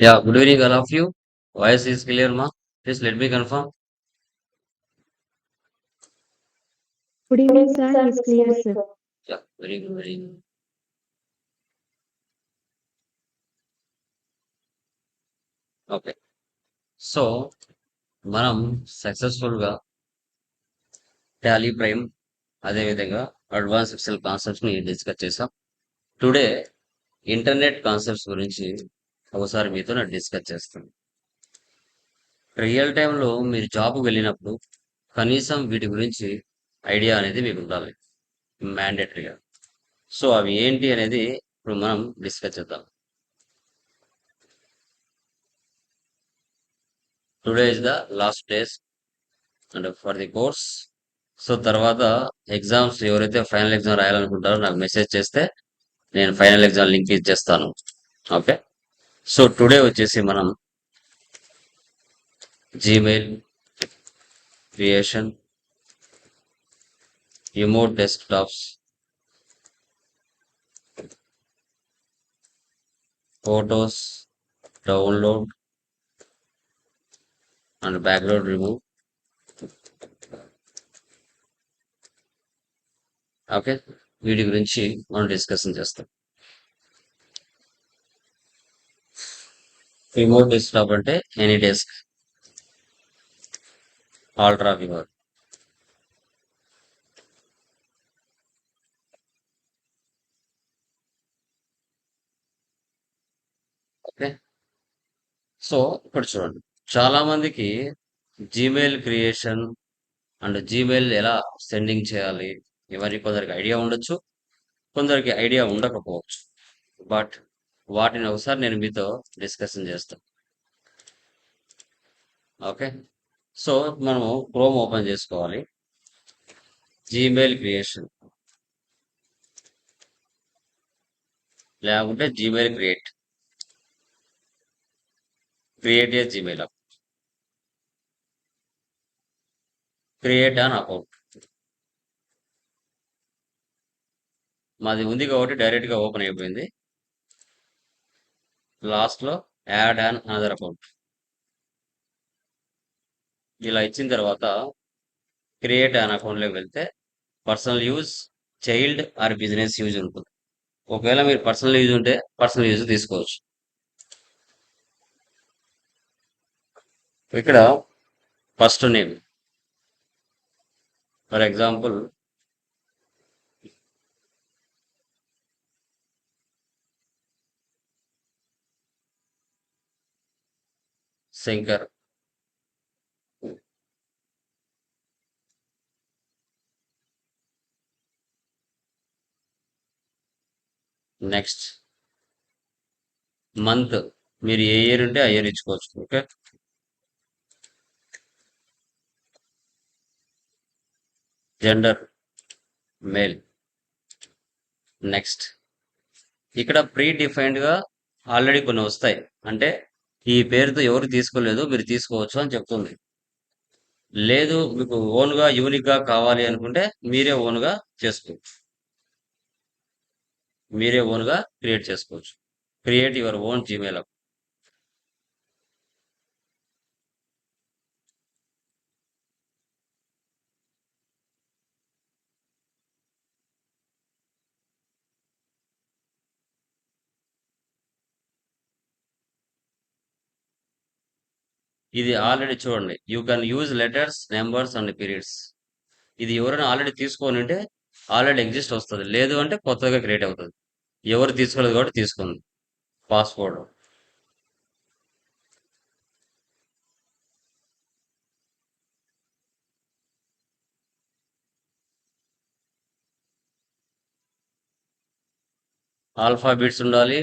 Yeah, good evening, all of you. Voice is clear, ma. Please let me confirm. Good evening, sir. Yes, clear, sir. Yeah, very good, very good. Okay so మనం సక్సెస్ఫుల్గా Tally Prime అదేవిధంగా advance Excel కాన్సెప్ట్స్ని discuss చేసాం today internet concepts గురించి ఒకసారి మీతో నేను discuss చేస్తాను. రియల్ టైంలో మీరు జాబ్కి వెళ్ళినప్పుడు కనీసం వీటి గురించి ఐడియా అనేది మీకు ఉండాలి. మ్యాండేటరీగా. సో అవి ఏంటి అనేది ఇప్పుడు మనం డిస్కస్ చేద్దాం. Today is the last days and for the course. So తర్వాత ఎగ్జామ్స్ ఎవరైతే ఫైనల్ ఎగ్జామ్ రాయాలనుకుంటారో నాకు మెసేజ్ చేస్తే నేను ఫైనల్ ఎగ్జామ్ లింక్ ఇచ్చేస్తాను. ఓకే? సో టుడే వచ్చేసి మనం Gmail creation remote desktops photos download and background remove okay వీటి గురించి మనం డిస్కషన్ చేస్తాం. రిమోట్ డెస్క్టాప్ అంటే any desk UltraViewer okay so ఇప్పుడు చూడండి. చాలా మందికి జీమెయిల్ క్రియేషన్ అండ్ జీమెయిల్ ఎలా సెండింగ్ చేయాలి ఇవన్నీ కొందరికి ఐడియా ఉండొచ్చు కొందరికి ఐడియా ఉండకపోవచ్చు. బట్ వాటిని ఒకసారి నేను మీతో డిస్కషన్ చేస్తాను ఓకే? సో మనము క్రోమ్ ఓపెన్ చేసుకోవాలి. జీమెయిల్ క్రియేషన్ లేకుంటే Gmail create create a Gmail account create an account మాది ఉంది కాబట్టి డైరెక్ట్గా ఓపెన్ అయిపోయింది. లాస్ట్లో యాడ్ అన్ అనదర్ అకౌంట్. ఇలా ఇచ్చిన తర్వాత క్రియేట్ అన్ అకౌంట్లోకి వెళ్తే personal use child or business use ఉంటుంది. ఒకవేళ మీరు పర్సనల్ యూజ్ ఉంటే పర్సనల్ యూజ్ తీసుకోవచ్చు. ఇక్కడ first name. For example Shankar. Next month మీరు ఏ ఇయర్ ఉంటే ఆ ఇయర్ ఇచ్చుకోవచ్చు ఓకే జెండర్ మేల్ నెక్స్ట్ ఇక్కడ ప్రీ డిఫైన్డ్గా ఆల్రెడీ కొన్ని వస్తాయి. అంటే ఈ పేరుతో ఎవరు తీసుకోలేదు మీరు తీసుకోవచ్చు అని చెప్తుంది. లేదు మీకు ఓన్గా యూనిక్గా కావాలి అనుకుంటే మీరే ఓన్గా చేసుకోవచ్చు మీరే ఓన్గా క్రియేట్ చేసుకోవచ్చు. Create your own Gmail account ఇది ఆల్రెడీ చూడండి. You can use letters numbers and periods ఇది ఎవరైనా ఆల్రెడీ తీసుకొని ఉంటే ఆల్రెడీ ఎగ్జిస్ట్ వస్తుంది. లేదు అంటే కొత్తగా క్రియేట్ అవుతుంది. ఎవరు తీసుకోలేదు కాబట్టి తీసుకుంది. పాస్వర్డ్ ఆల్ఫాబిట్స్ ఉండాలి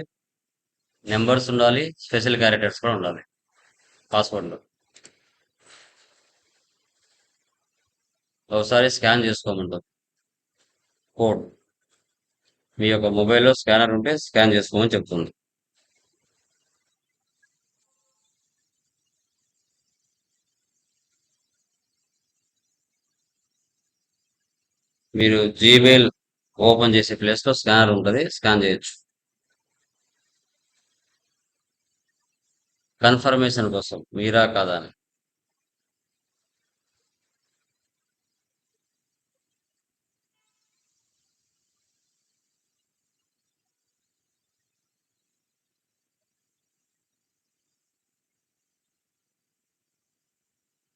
నెంబర్స్ ఉండాలి స్పెషల్ క్యారెక్టర్స్ కూడా ఉండాలి. పాస్వర్డ్లో ఒకసారి స్కాన్ చేసుకోమంటారు కోడ్ మీ యొక్క మొబైల్లో స్కానర్ ఉంటే స్కాన్ చేసుకోమని చెప్తుంది. మీరు జీమెయిల్ ఓపెన్ చేసే ప్లేస్లో స్కానర్ ఉంటుంది స్కాన్ చేయొచ్చు. కన్ఫర్మేషన్ కోసం మీరా కాదా అని.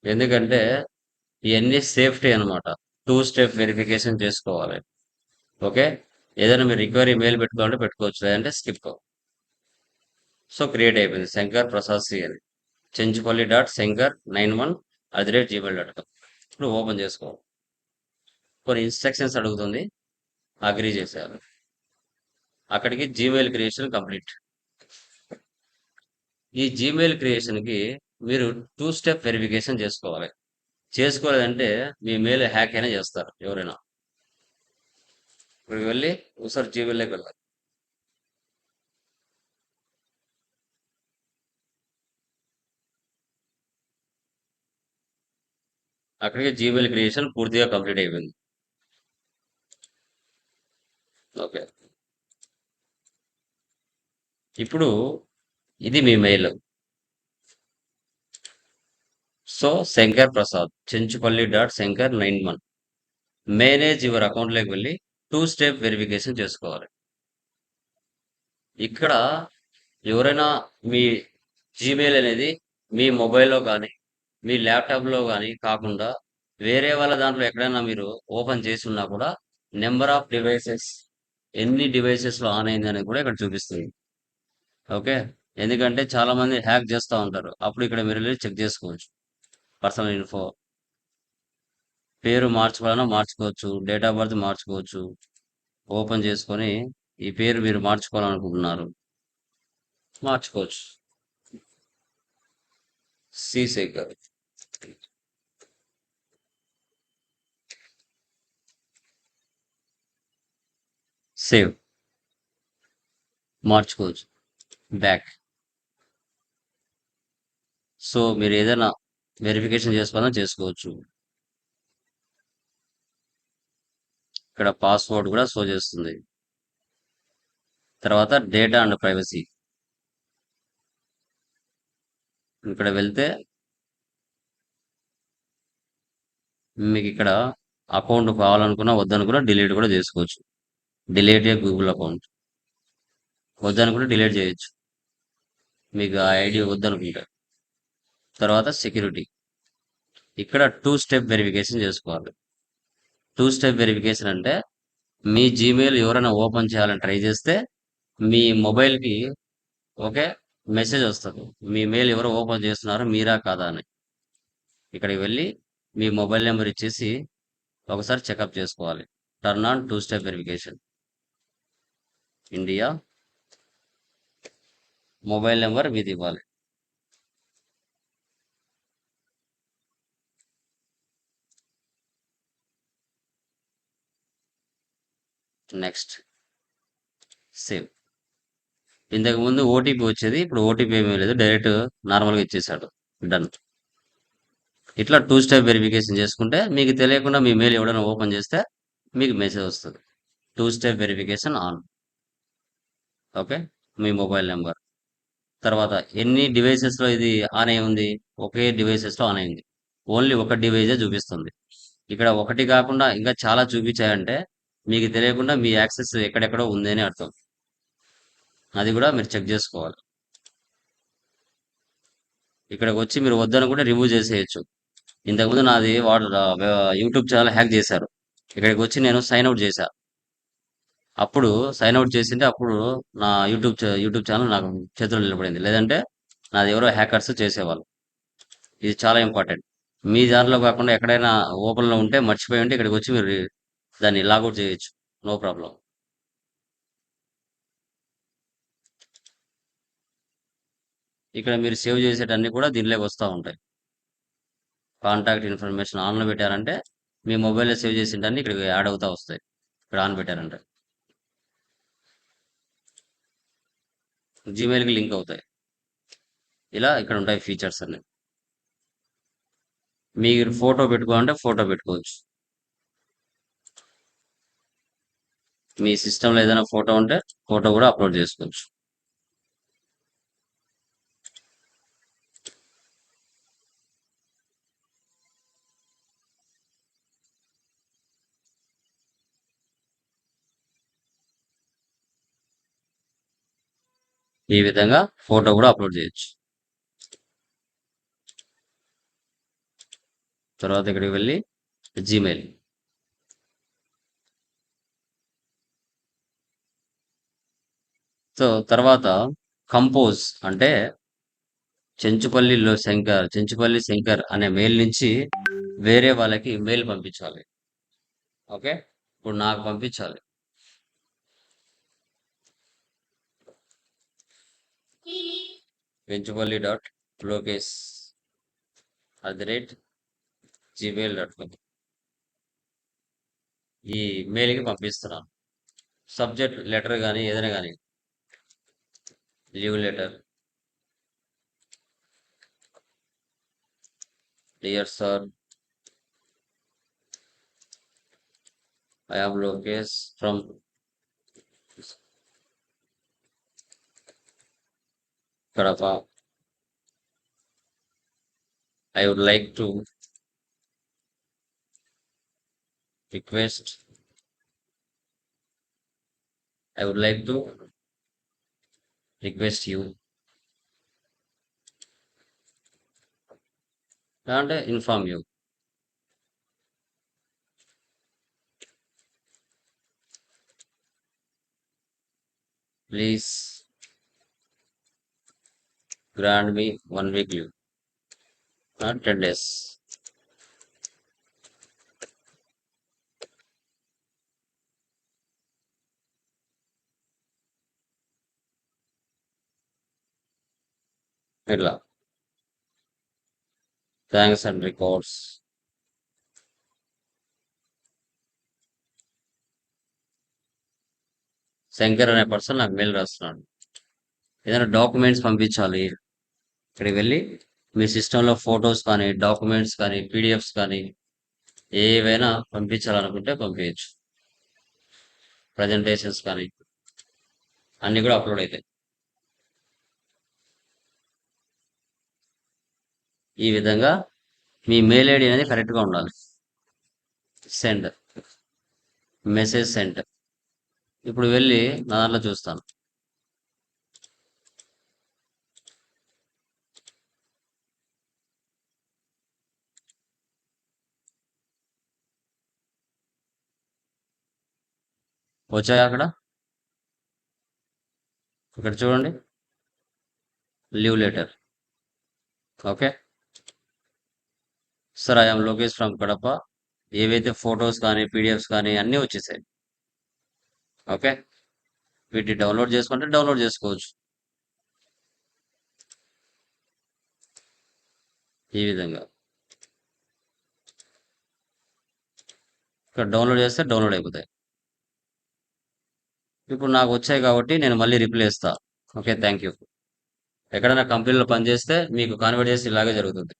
ఎందుకంటే ఇవన్నీ సేఫ్టీ అన్నమాట. టూ స్టెప్ వెరిఫికేషన్ చేసుకోవాలి. ఓకే? ఏదైనా మీరు రిక్వైరీ మెయిల్ పెట్టుకోవాలంటే పెట్టుకోవచ్చు లేదంటే స్కిప్. సో క్రియేట్ అయిపోయింది శంకర్ ప్రసాద్ సి అని Chenchupalli dot Shankar nine one at the rate Gmail dot com ఇప్పుడు ఓపెన్ చేసుకోవాలి. కొన్ని ఇన్స్ట్రక్షన్స్ అడుగుతుంది. అగ్రీ చేసేయాలి అక్కడికి జీమెయిల్ క్రియేషన్ కంప్లీట్ ఈ జీమెయిల్ క్రియేషన్కి మీరు టూ స్టెప్ వెరిఫికేషన్ చేసుకోవాలి. చేసుకోలేదంటే మీ మెయిల్ హ్యాక్ అయినా చేస్తారు ఎవరైనా. ఇప్పుడు వెళ్ళి ఒకసారి జీమెయిల్లోకి వెళ్ళాలి. అక్కడికి జీమెయిల్ క్రియేషన్ పూర్తిగా కంప్లీట్ అయిపోయింది. ఓకే. ఇప్పుడు ఇది మీ mail. So Shankar Prasad Chenchupalli dot Shankar nine one. Manage your అకౌంట్లోకి వెళ్ళి టూ స్టెప్ వెరిఫికేషన్ చేసుకోవాలి. ఇక్కడ ఎవరైనా మీ జీమెయిల్ అనేది మీ మొబైల్లో కానీ మీ ల్యాప్టాప్లో కానీ కాకుండా వేరే వాళ్ళ దాంట్లో ఎక్కడైనా మీరు ఓపెన్ చేసి కూడా నెంబర్ ఆఫ్ డివైసెస్ ఎన్ని డివైసెస్లో ఆన్ అయింది అనేది కూడా ఇక్కడ చూపిస్తుంది. ఓకే? ఎందుకంటే చాలా మంది హ్యాక్ చేస్తూ ఉంటారు. అప్పుడు ఇక్కడ మీరు వెళ్ళి చెక్ చేసుకోవచ్చు. Personal info. పేరు మార్చుకోవాలన్నా మార్చుకోవచ్చు. డేట్ ఆఫ్ బర్త్ మార్చుకోవచ్చు. ఓపెన్ చేసుకొని ఈ పేరు మీరు మార్చుకోవాలనుకుంటున్నారు. మార్చుకోవచ్చు. సి శేఖర్ సేవ్ మార్చుకోవచ్చు బ్యాక్ సో మీరు ఏదైనా వెరిఫికేషన్ చేసుకోవాలని చేసుకోవచ్చు. ఇక్కడ పాస్వర్డ్ కూడా షో చేస్తుంది. తర్వాత డేటా అండ్ ప్రైవసీ ఇక్కడ వెళ్తే మీకు ఇక్కడ అకౌంట్ కావాలనుకున్నా వద్దనుకున్నా డిలీట్ కూడా చేసుకోవచ్చు. Delete a Google account. వద్దనుకుంటే డిలీట్ చేయొచ్చు. మీకు ఆ ఐడి వద్దనుకుంటే. తర్వాత సెక్యూరిటీ. ఇక్కడ టూ స్టెప్ వెరిఫికేషన్ చేసుకోవాలి. టూ స్టెప్ వెరిఫికేషన్ అంటే మీ జీమెయిల్ ఎవరైనా ఓపెన్ చేయాలని ట్రై చేస్తే మీ మొబైల్కి ఓకే మెసేజ్ వస్తుంది. మీ మెయిల్ ఎవరు ఓపెన్ చేస్తున్నారు మీరా కాదా అని. ఇక్కడికి వెళ్ళి మీ మొబైల్ నెంబర్ ఇచ్చేసి ఒకసారి చెకప్ చేసుకోవాలి. Turn on two step verification. India mobile number మీది ఇవ్వాలి. నెక్స్ట్. సేవ్. ఇంతకు ముందు ఓటీపీ వచ్చేది ఇప్పుడు ఓటీపీ ఏమీ లేదు డైరెక్ట్ నార్మల్గా ఇచ్చేసాడు. డన్ ఇట్లా టూ స్టెప్ వెరిఫికేషన్ చేసుకుంటే మీకు తెలియకుండా మీ మెయిల్ ఎవడైనా ఓపెన్ చేస్తే మీకు మెసేజ్ వస్తుంది. Two step verification on. Okay? Me mobile number. తర్వాత ఎన్ని డివైసెస్లో ఇది ఆన్ అయి ఉంది? ఒకే డివైసెస్లో ఆన్ అయింది. ఓన్లీ ఒక డివైజే చూపిస్తుంది. ఇక్కడ ఒకటి కాకుండా ఇంకా చాలా చూపించాయంటే మీకు తెలియకుండా మీ యాక్సెస్ ఎక్కడెక్కడో ఉంది అర్థం. అది కూడా మీరు చెక్ చేసుకోవాలి. ఇక్కడికి వచ్చి మీరు వద్దనుకుంటే రిమూవ్ చేసేయచ్చు. ఇంతకుముందు నాది వాడు యూట్యూబ్ ఛానల్ హ్యాక్ చేశారు. ఇక్కడికి వచ్చి నేను సైన్ అవుట్ చేశా. అప్పుడు సైన్ అవుట్ చేసింటే అప్పుడు నా యూట్యూబ్ యూట్యూబ్ ఛానల్ నాకు చేతిలో నిలబడింది. లేదంటే నాది ఎవరో హ్యాకర్స్ చేసేవాళ్ళు. ఇది చాలా ఇంపార్టెంట్. మీ దాంట్లో కాకుండా ఎక్కడైనా ఓపెన్లో ఉంటే మర్చిపోయి ఉంటే ఇక్కడికి వచ్చి మీరు దాన్ని లాగౌట్ చేయొచ్చు. No problem. ఇక్కడ మీరు సేవ్ చేసేటన్నీ కూడా దీనిలోకి వస్తూ ఉంటాయి. కాంటాక్ట్ ఇన్ఫర్మేషన్ ఆన్లో పెట్టారంటే మీ మొబైల్లో సేవ్ చేసేటన్నీ ఇక్కడికి యాడ్ అవుతూ వస్తాయి. ఇక్కడ ఆన్ పెట్టారంటే. జీమెయిల్కి లింక్ అవుతాయి. ఇలా ఇక్కడ ఉంటాయి ఫీచర్స్ అన్నీ. మీరు ఫోటో పెట్టుకోవాలంటే ఫోటో పెట్టుకోవచ్చు. మీ సిస్టంలో ఏదైనా ఫోటో ఉంటే ఫోటో కూడా అప్లోడ్ చేసుకోవచ్చు. ఈ విధంగా ఫోటో కూడా అప్లోడ్ చేయొచ్చు. తర్వాత ఇక్కడికి వెళ్ళి జీమెయిల్ సో తర్వాత కంపోజ్ అంటే చెంచుపల్లిలో శంకర్ చెంచుపల్లి శంకర్ అనే మెయిల్ నుంచి వేరే వాళ్ళకి మెయిల్ పంపించాలి. ఓకే? ఇప్పుడు నాకు పంపించాలి. Penchupalli dot Lokesh at the rate Gmail dot com ఈ మెయిల్కి పంపిస్తున్నాను సబ్జెక్ట్ లెటర్ కానీ ఏదైనా కానీ leave letter dear sir I am Lokesh from Karava. I would like to request I would like to request you and inform you please grant me one week leave. Not 10 days. ఇట్లా thanks and regards Shankar అనే person నాకు mail రాస్తున్నాడు. ఏదైనా documents పంపించాలి. ఇక్కడికి వెళ్ళి మీ సిస్టంలో photos కానీ డాక్యుమెంట్స్ కానీ పీడిఎఫ్స్ కానీ ఏవైనా పంపించాలనుకుంటే పంపించచ్చు ప్రజెంటేషన్స్ కానీ అన్నీ కూడా అప్లోడ్ అవుతాయి ఈ విధంగా మీ మెయిల్ ఐడి అనేది కరెక్ట్గా ఉండాలి. సెండ్. Message send. ఇప్పుడు వెళ్ళి నా దాంట్లో చూస్తాను. వచ్చాయా అక్కడ? ఇక్కడ చూడండి. Leave letter okay sir I'm Lokesh from Kadapa ఏవైతే ఫొటోస్ కానీ పీడిఎఫ్స్ కానీ అన్నీ వచ్చేసాయి. ఓకే వీటిని డౌన్లోడ్ చేసుకుంటే డౌన్లోడ్ చేసుకోవచ్చు. ఈ విధంగా. ఇక్కడ డౌన్లోడ్ చేస్తే డౌన్లోడ్ అయిపోతాయి. ఇప్పుడు నాకు వచ్చాయి కాబట్టి నేను మళ్ళీ రిప్లై ఇస్తా. Okay thank you. ఎక్కడైనా కంపెనీలో పనిచేస్తే మీకు కాన్వర్ట్ చేసి ఇలాగే జరుగుతుంది.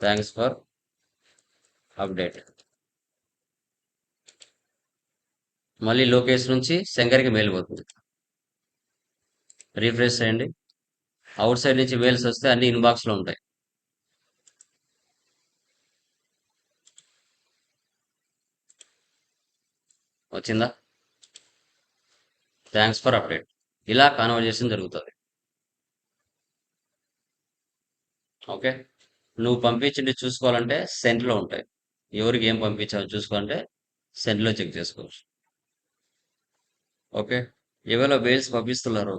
థ్యాంక్స్ ఫర్ అప్డేట్ మళ్ళీ లోకేష్ నుంచి శంకర్కి మెయిల్ పోతుంది. రీఫ్రెష్ చేయండి. అవుట్ సైడ్ నుంచి మెయిల్స్ వస్తే అన్ని ఇన్బాక్స్లో ఉంటాయి. వచ్చిందా? థ్యాంక్స్ ఫర్ అప్డేట్ ఇలా కాన్వర్జేషన్ జరుగుతుంది. ఓకే నువ్వు పంపించింది చూసుకోవాలంటే సెంట్లో ఉంటాయి. ఎవరికి ఏం పంపించావు చూసుకోవాలంటే సెంట్లో చెక్ చేసుకోవచ్చు. ఓకే ఎవరో మెయిల్స్ పంపిస్తున్నారు?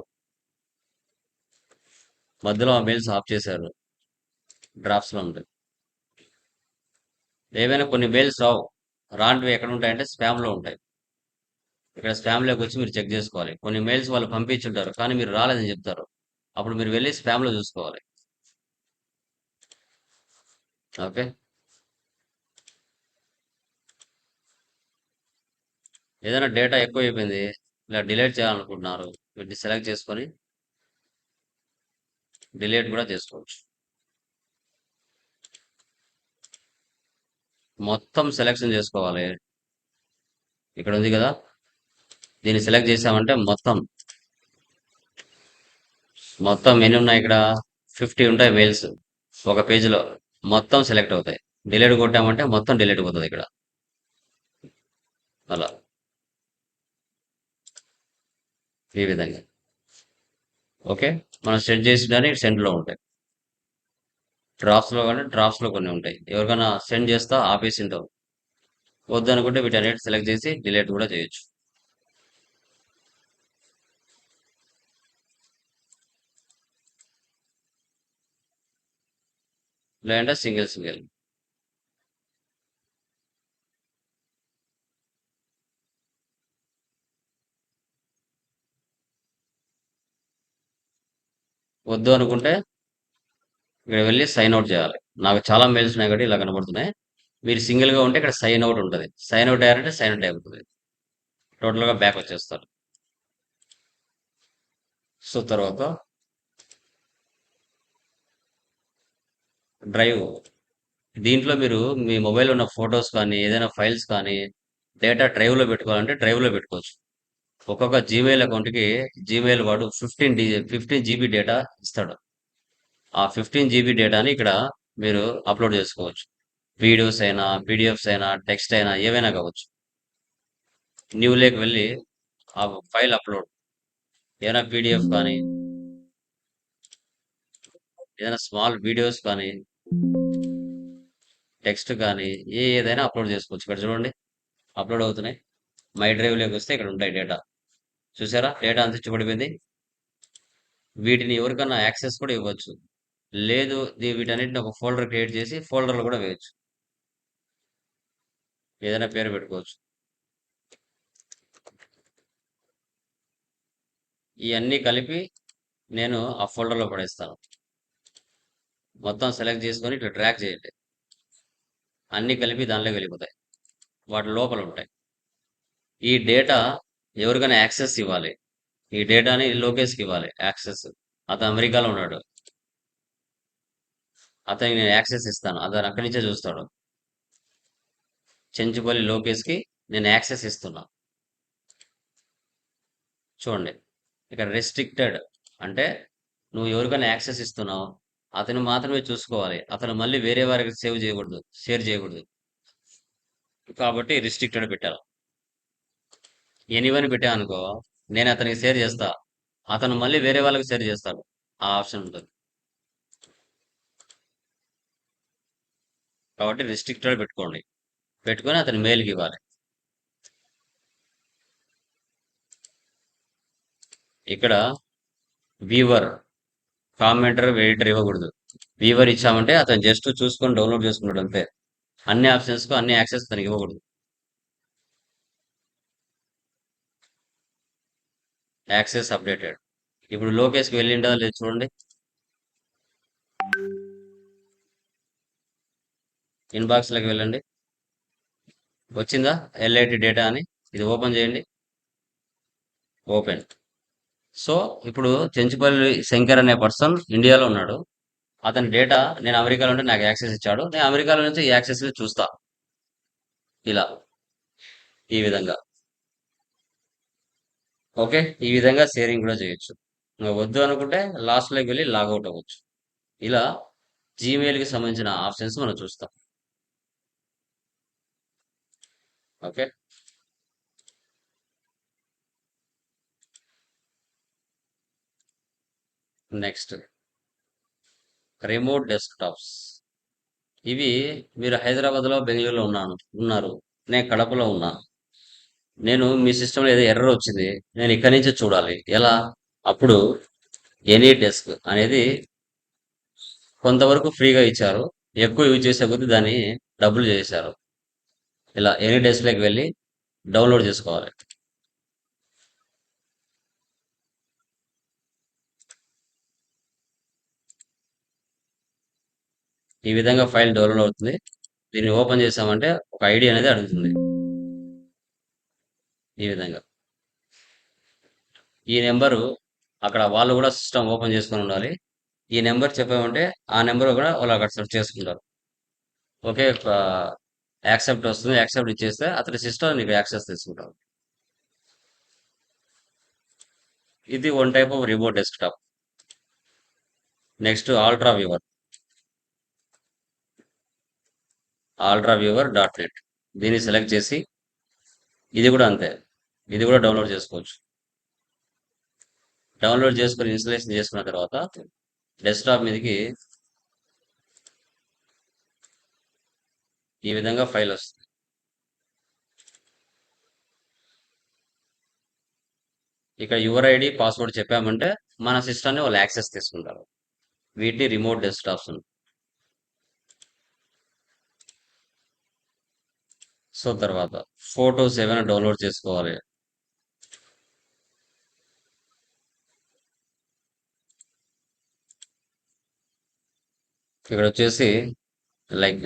మధ్యలో ఆ మెయిల్స్ ఆఫ్ చేశారు. డ్రాఫ్ట్స్లో ఉంటాయి. ఏవైనా కొన్ని మెయిల్స్ రావు. రాంటివి ఎక్కడ ఉంటాయంటే స్పామ్లో ఉంటాయి. ఇక్కడ స్పామ్లోకి వచ్చి మీరు చెక్ చేసుకోవాలి. కొన్ని మెయిల్స్ వాళ్ళు పంపించుంటారు కానీ మీరు రాలేదని చెప్తారు. అప్పుడు మీరు వెళ్ళి స్పామ్లో చూసుకోవాలి. ఓకే? ఏదైనా డేటా ఎక్కువ అయిపోయింది ఇలా డిలీట్ చేయాలనుకుంటున్నారు వీటిని సెలెక్ట్ చేసుకొని డిలీట్ కూడా చేసుకోవచ్చు. మొత్తం సెలెక్షన్ చేసుకోవాలి. ఇక్కడ ఉంది కదా? దీన్ని సెలెక్ట్ చేసామంటే మొత్తం మొత్తం ఎన్ని ఉన్నాయి ఇక్కడ? ఫిఫ్టీ ఉంటాయి మెయిల్స్ ఒక పేజీలో మొత్తం సెలెక్ట్ అవుతాయి. డిలీట్ కొట్టామంటే మొత్తం డిలీట్ పోతుంది ఇక్కడ. అలా. ఈ విధంగా. ఓకే? మనం సెండ్ చేసిన సెండ్లో ఉంటాయి. డ్రాప్స్లో కానీ డ్రాప్స్లో కొన్ని ఉంటాయి. ఎవరికైనా సెండ్ చేస్తా ఆపేసి ఉంటావు వద్దు అనుకుంటే వీటన్నిటి సెలెక్ట్ చేసి డిలీట్ కూడా చేయొచ్చు. లేదంటే సింగిల్ సింగిల్. వద్దు అనుకుంటే ఇక్కడ వెళ్ళి సైన్ అవుట్ చేయాలి. నాకు చాలా మెయిల్స్ ఉన్నాయి కాబట్టి ఇలా కనబడుతున్నాయి. మీరు సింగిల్గా ఉంటే ఇక్కడ సైన్ అవుట్ ఉంటుంది. సైన్ అవుట్ అయ్యారంటే సైన్ అవుట్ అయిపోతుంది. టోటల్గా బ్యాక్ వచ్చేస్తారు. సో తర్వాత డ్రైవ్. దీంట్లో మీరు మీ మొబైల్లో ఉన్న ఫొటోస్ కానీ ఏదైనా ఫైల్స్ కానీ డేటా డ్రైవ్లో పెట్టుకోవాలంటే డ్రైవ్లో పెట్టుకోవచ్చు. ఒక్కొక్క జీమెయిల్ అకౌంట్కి జీమెయిల్ వాడు fifteen the fifteen GB data ఇస్తాడు. ఆ ఫిఫ్టీన్ జీబీ డేటాని ఇక్కడ మీరు అప్లోడ్ చేసుకోవచ్చు. వీడియోస్ అయినా పీడిఎఫ్స్ అయినా టెక్స్ట్ అయినా ఏవైనా కావచ్చు. న్యూ లేక్ వెళ్ళి ఆ ఫైల్ అప్లోడ్. ఏదైనా పీడిఎఫ్ కానీ ఏదైనా స్మాల్ వీడియోస్ కానీ టెక్స్ట్ కానీ ఏ ఏదైనా అప్లోడ్ చేసుకోవచ్చు. ఇక్కడ చూడండి అప్లోడ్ అవుతున్నాయి. మై డ్రైవ్లోకి వస్తే ఇక్కడ ఉంటాయి డేటా చూసారా? డేటా అందించబడిపోయింది వీటిని ఎవరికన్నా యాక్సెస్ కూడా ఇవ్వచ్చు. లేదు వీటన్నిటిని ఒక ఫోల్డర్ క్రియేట్ చేసి ఫోల్డర్లో కూడా వేయచ్చు. ఏదైనా పేరు పెట్టుకోవచ్చు. ఇవన్నీ కలిపి నేను ఆ ఫోల్డర్లో పడేస్తాను. మొత్తం సెలెక్ట్ చేసుకొని ఇట్లా ట్రాక్ చేయండి. అన్నీ కలిపి దానిలోకి వెళ్ళిపోతాయి. వాటి లోపల ఉంటాయి ఈ డేటా ఎవరికైనా యాక్సెస్ ఇవ్వాలి. ఈ డేటాని లోకేష్కి ఇవ్వాలి యాక్సెస్. అతను అమెరికాలో ఉన్నాడు. అతనికి నేను యాక్సెస్ ఇస్తాను. అతను అక్కడి నుంచే చూస్తాడు. చెంచుపల్లి లోకేష్కి నేను యాక్సెస్ ఇస్తున్నా. చూడండి. ఇక్కడ రెస్ట్రిక్టెడ్ అంటే నువ్వు ఎవరికైనా యాక్సెస్ ఇస్తున్నావు. అతను మాత్రమే చూసుకోవాలి. అతను మళ్ళీ వేరే వారికి సేవ్ చేయకూడదు షేర్ చేయకూడదు. కాబట్టి రిస్ట్రిక్టెడ్ పెట్టాను ఎనీవన్ పెట్టా అనుకో నేను అతనికి షేర్ చేస్తా. అతను మళ్ళీ వేరే వాళ్ళకి షేర్ చేస్తాడు. ఆ ఆప్షన్ ఉంటుంది. కాబట్టి రిస్ట్రిక్టెడ్ పెట్టుకోండి. పెట్టుకొని అతని మెయిల్కి ఇవ్వాలి. ఇక్కడ వీవర్ కామెంటర్ ఎడిటర్ ఇవ్వకూడదు. వీవర్ ఇచ్చామంటే అతను జస్ట్ చూసుకొని డౌన్లోడ్ చేసుకున్నాడు అంతే. అన్ని ఆప్షన్స్కు అన్ని యాక్సెస్ తనకి ఇవ్వకూడదు. యాక్సెస్ అప్డేటెడ్ ఇప్పుడు లోకేష్కి వెళ్ళిండా లేదు చూడండి. ఇన్బాక్స్లోకి వెళ్ళండి. వచ్చిందా? ఎల్ఐటి డేటా అని. ఇది ఓపెన్ చేయండి. ఓపెన్ సో ఇప్పుడు చెంచుపల్లి శంకర్ అనే పర్సన్ ఇండియాలో ఉన్నాడు. అతని డేటా నేను అమెరికాలో ఉంటే నాకు యాక్సెస్ ఇచ్చాడు. నేను అమెరికాలో నుంచి ఈ యాక్సెస్ చూస్తా. ఇలా. ఈ విధంగా. ఓకే? ఈ విధంగా షేరింగ్ కూడా చేయొచ్చు. వద్దు అనుకుంటే లాస్ట్లోకి వెళ్ళి లాగౌట్ అవ్వచ్చు. ఇలా జీమెయిల్కి సంబంధించిన ఆప్షన్స్ మనం చూస్తాం. ఓకే? నెక్స్ట్. Remote desktops. ఇవి మీరు హైదరాబాద్లో బెంగళూరులో ఉన్నాను ఉన్నారు. నేను కడపలో ఉన్నా. నేను మీ సిస్టంలో ఏదో ఎర్రర్ వచ్చింది. నేను ఇక్కడి నుంచి చూడాలి. ఎలా? అప్పుడు ఎనీ డెస్క్ అనేది కొంతవరకు ఫ్రీగా ఇచ్చారు. ఎక్కువ యూజ్ చేసే కొద్దీ దాన్ని డబ్బులు చేశారు. ఇలా ఎనీ డెస్క్లోకి వెళ్ళి డౌన్లోడ్ చేసుకోవాలి. ఈ విధంగా ఫైల్ డౌన్లోడ్ అవుతుంది. దీన్ని ఓపెన్ చేసామంటే ఒక ఐడి అనేది అడుగుతుంది. ఈ విధంగా. ఈ నెంబరు అక్కడ వాళ్ళు కూడా సిస్టమ్ ఓపెన్ చేసుకొని ఉండాలి. ఈ నెంబర్ చెప్పామంటే ఆ నెంబర్ కూడా వాళ్ళు అక్కడ సెర్చ్ చేసుకుంటారు. ఓకే యాక్సెప్ట్ వస్తుంది. యాక్సెప్ట్ ఇచ్చేస్తే అతని సిస్టమ్ నీకు యాక్సెస్ తీసుకుంటారు. ఇది one type of remote desktop. Next UltraViewer. UltraViewer dot net దీన్ని సెలెక్ట్ చేసి ఇది కూడా అంతే. ఇది కూడా డౌన్లోడ్ చేసుకోవచ్చు. డౌన్లోడ్ చేసుకొని ఇన్స్టలేషన్ చేసుకున్న తర్వాత డెస్క్టాప్ మీదకి ఈ విధంగా ఫైల్ వస్తుంది. ఇక్కడ యువర్ ఐడి పాస్వర్డ్ చెప్పామంటే మన సిస్టమ్ని వాళ్ళు యాక్సెస్ తీసుకుంటారు వీటిని రిమోట్ డెస్క్టాప్స్ ఉన్నాయి సో తర్వాత ఫొటోస్ ఏమైనా డౌన్లోడ్ చేసుకోవాలి. ఇక్కడ వచ్చేసి లైక్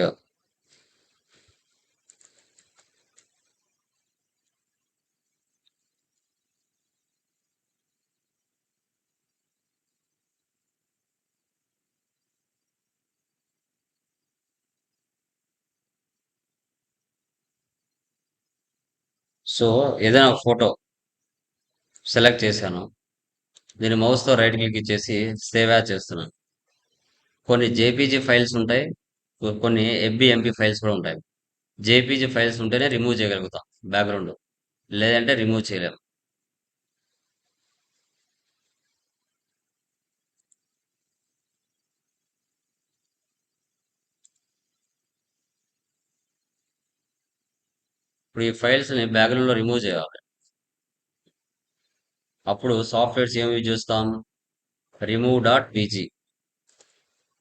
సో ఏదైనా ఫోటో సెలెక్ట్ చేశాను. దీన్ని మౌస్తో రైట్ క్లిక్ ఇచ్చేసి సేవ్ యాజ్ చేస్తున్నాను. కొన్ని జేపీజీ ఫైల్స్ ఉంటాయి. కొన్ని ఎఫ్బిఎంపి ఫైల్స్ కూడా ఉంటాయి. జేపీజీ ఫైల్స్ ఉంటేనే రిమూవ్ చేయగలుగుతాం బ్యాక్గ్రౌండ్ లేదంటే రిమూవ్ చేయలేము ఇప్పుడు ఈ ఫైల్స్ని బ్యాక్గ్రౌండ్లో రిమూవ్ చేయాలి. అప్పుడు సాఫ్ట్వేర్స్ ఏమి యూజ్ చేస్తాం? Remove dot BG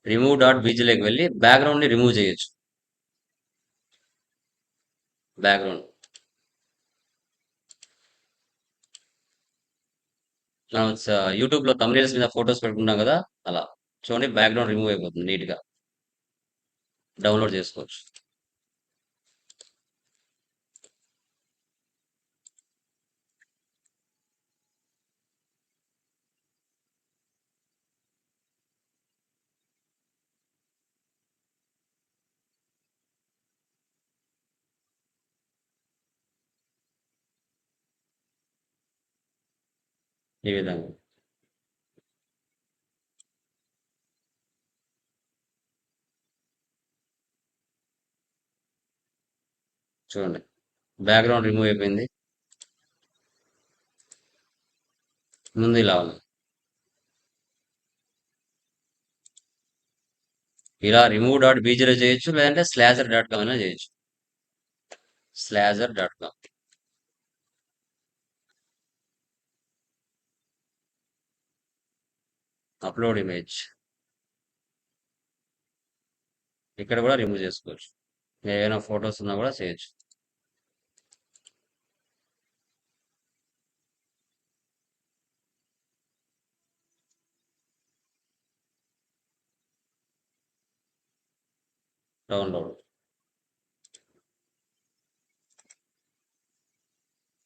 remove dot బీజీలోకి వెళ్ళి బ్యాక్గ్రౌండ్ని రిమూవ్ చేయొచ్చు బ్యాక్గ్రౌండ్ మనం యూట్యూబ్లో తమిళస్ మీద ఫొటోస్ పెట్టుకుంటాం కదా? అలా. చూడండి బ్యాక్గ్రౌండ్ రిమూవ్ అయిపోతుంది నీట్గా డౌన్లోడ్ చేసుకోవచ్చు. ఈ విధంగా? చూడండి. బ్యాక్గ్రౌండ్ రిమూవ్ అయిపోయింది. ముందు ఇలా ఉంది. ఇలా రిమూవ్ డాట్ బీజీలో చేయొచ్చు లేదంటే స్లాజర్ డాట్ కామ్ అయినా చేయొచ్చు. Slazzer dot com upload image. ఇక్కడ కూడా రిమూవ్ చేసుకోవచ్చు. ఏమైనా ఫొటోస్ ఉన్నా కూడా చేయొచ్చు. డౌన్లోడ్.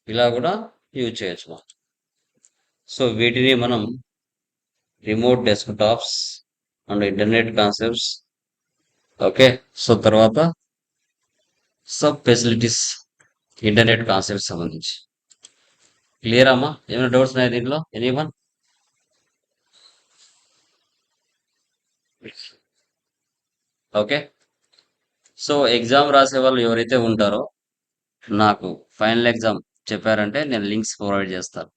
ఇలా కూడా యూజ్ చేయొచ్చు మనం. సో వీటిని మనం remote desktops and internet concepts. Okay so తర్వాత సబ్ ఫెసిలిటీస్ ఇంటర్నెట్ కాన్సెప్ట్ సంబంధించి. క్లియర్ అమ్మా? ఏమైనా డౌట్స్ ఉన్నాయి దీంట్లో? Any one okay so exam రాసే వాళ్ళు ఎవరైతే ఉంటారో నాకు ఫైనల్ ఎగ్జామ్ చెప్పారంటే నేను లింక్స్ ప్రొవైడ్ చేస్తాను.